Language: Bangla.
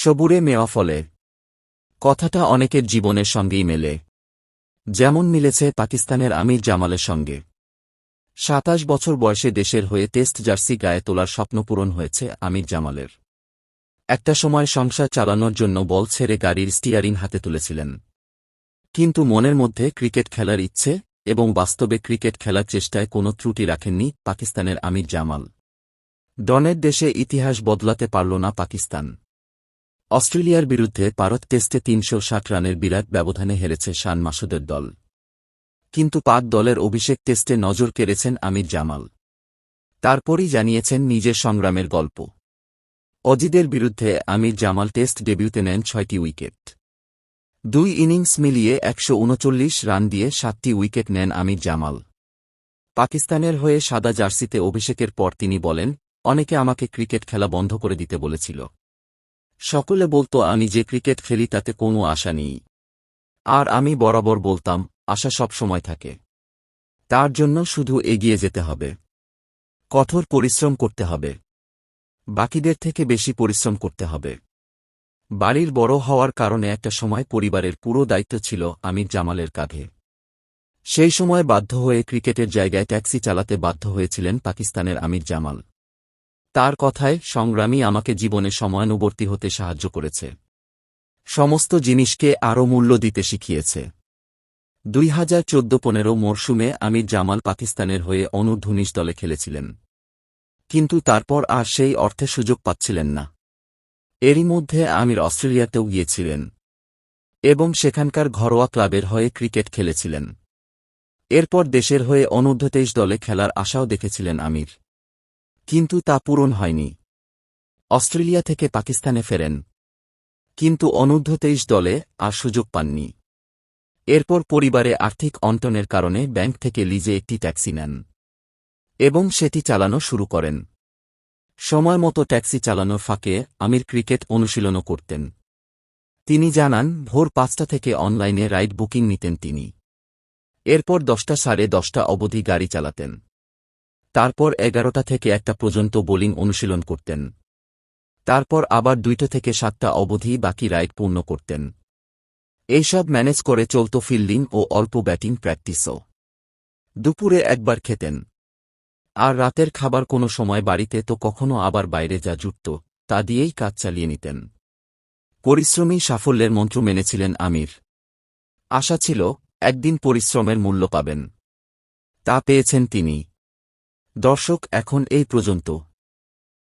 সবুরে মেওয়া ফলে। কথাটা অনেকের জীবনের সঙ্গেই মেলে। যেমন মিলেছে পাকিস্তানের আমির জামালের সঙ্গে। সাতাশ বছর বয়সে দেশের হয়ে টেস্ট জার্সি গায়ে তোলার স্বপ্ন পূরণ হয়েছে আমির জামালের। একটা সময় সংসার চালানোর জন্য বল ছেড়ে গাড়ির স্টিয়ারিং হাতে তুলেছিলেন। কিন্তু মনের মধ্যে ক্রিকেট খেলার ইচ্ছে এবং বাস্তবে ক্রিকেট খেলার চেষ্টায় কোনো ত্রুটি রাখেননি পাকিস্তানের আমির জামাল। ডনের দেশে ইতিহাস বদলাতে পারল না পাকিস্তান। অস্ট্রেলিয়ার বিরুদ্ধে পারত টেস্টে তিনশো ষাট রানের বিরাট ব্যবধানে হেরেছে শান মাসুদের দল। কিন্তু পাক দলের অভিষেক টেস্টে নজর কেড়েছেন আমির জামাল। তারপরই জানিয়েছেন নিজের সংগ্রামের গল্প। অজিদের বিরুদ্ধে আমির জামাল টেস্ট ডেবিউতে নেন ছয়টি উইকেট। দুই ইনিংস মিলিয়ে একশো উনচল্লিশ রান দিয়ে সাতটি উইকেট নেন আমির জামাল। পাকিস্তানের হয়ে সাদা জার্সিতে অভিষেকের পর তিনি বলেন, অনেকে আমাকে ক্রিকেট খেলা বন্ধ করে দিতে বলেছিল। সকলে বলতো, আমি যে ক্রিকেট খেলি, তাতে কোনো আশা নেই। আর আমি বরাবর বলতাম, আশা সব সময় থাকে। তার জন্য শুধু এগিয়ে যেতে হবে। কঠোর পরিশ্রম করতে হবে। বাকিদের থেকে বেশি পরিশ্রম করতে হবে। বাড়ির বড় হওয়ার কারণে একটা সময় পরিবারের পুরো দায়িত্ব ছিল আমির জামালের কাঁধে। সেই সময় বাধ্য হয়ে ক্রিকেটের জায়গায় ট্যাক্সি চালাতে বাধ্য হয়েছিলেন পাকিস্তানের আমির জামাল। তার কথায় সংগ্রামী আমাকে জীবনে সময়ানুবর্তী হতে সাহায্য করেছে। সমস্ত জিনিসকে আরও মূল্য দিতে শিখিয়েছে। দুই হাজার চোদ্দ পনেরো মরশুমে আমির জামাল পাকিস্তানের হয়ে অনুর্ধুনিশ দলে খেলেছিলেন। কিন্তু তারপর আর সেই অর্থে সুযোগ পাচ্ছিলেন না। এরই মধ্যে আমির অস্ট্রেলিয়াতেও গিয়েছিলেন এবং সেখানকার ঘরোয়া ক্লাবের হয়ে ক্রিকেট খেলেছিলেন। এরপর দেশের হয়ে অনূর্ধ্ব দলে খেলার আশাও দেখেছিলেন আমির। কিন্তু তা পূরণ হয়নি। অস্ট্রেলিয়া থেকে পাকিস্তানে ফেরেন। কিন্তু অনূর্ধ্ব তেইশ দলে আর সুযোগ পাননি। এরপর পরিবারে আর্থিক অন্টনের কারণে ব্যাংক থেকে লিজে একটি ট্যাক্সি নেন এবং সেটি চালানো শুরু করেন। সময় মতো ট্যাক্সি চালানোর ফাঁকে আমির ক্রিকেট অনুশীলনও করতেন। তিনি জানান, ভোর পাঁচটা থেকে অনলাইনে রাইড বুকিং নিতেন তিনি। এরপর দশটা সাড়ে দশটা অবধি গাড়ি চালাতেন। তারপর এগারোটা থেকে একটা পর্যন্ত বোলিং অনুশীলন করতেন। তারপর আবার দুইটা থেকে সাতটা অবধি বাকি রাইড পূর্ণ করতেন। এইসব ম্যানেজ করে চলত ফিল্ডিং ও অল্প ব্যাটিং প্র্যাকটিসও। দুপুরে একবার খেতেন। আর রাতের খাবার কোনো সময় বাড়িতে তো কখনো আবার বাইরে যা জুটত, তা দিয়েই কাজ চালিয়ে নিতেন। পরিশ্রমী সাফল্যের মন্ত্র মেনেছিলেন আমির। আশা ছিল, একদিন পরিশ্রমের মূল্য পাবেন। তা পেয়েছেন তিনি। দর্শক এখন এই পর্যন্ত।